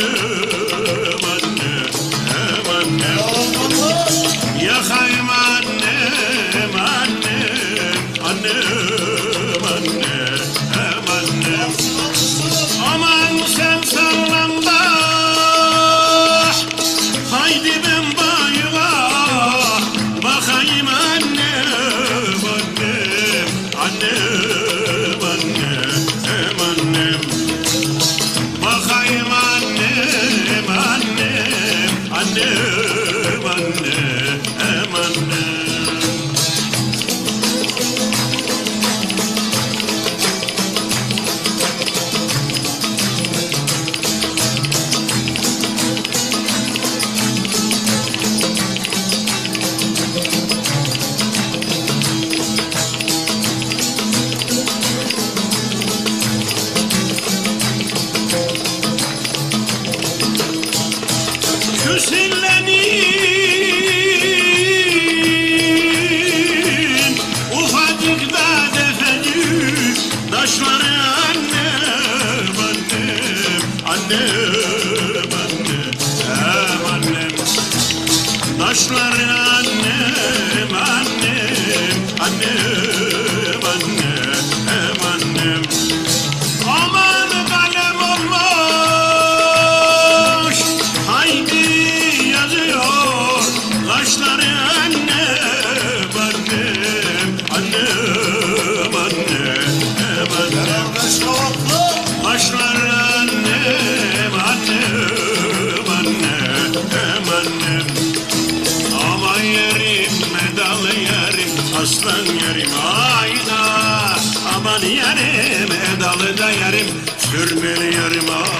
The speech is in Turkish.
gönül. annem annem annem annem hem annem. Taşların annem annem. Annem annem hem annem. Aman kalem olmuş haydi yazıyor. Taşların aslan yerim ayda. Aman yerim medalı da yerim. Sürmeli yerim ay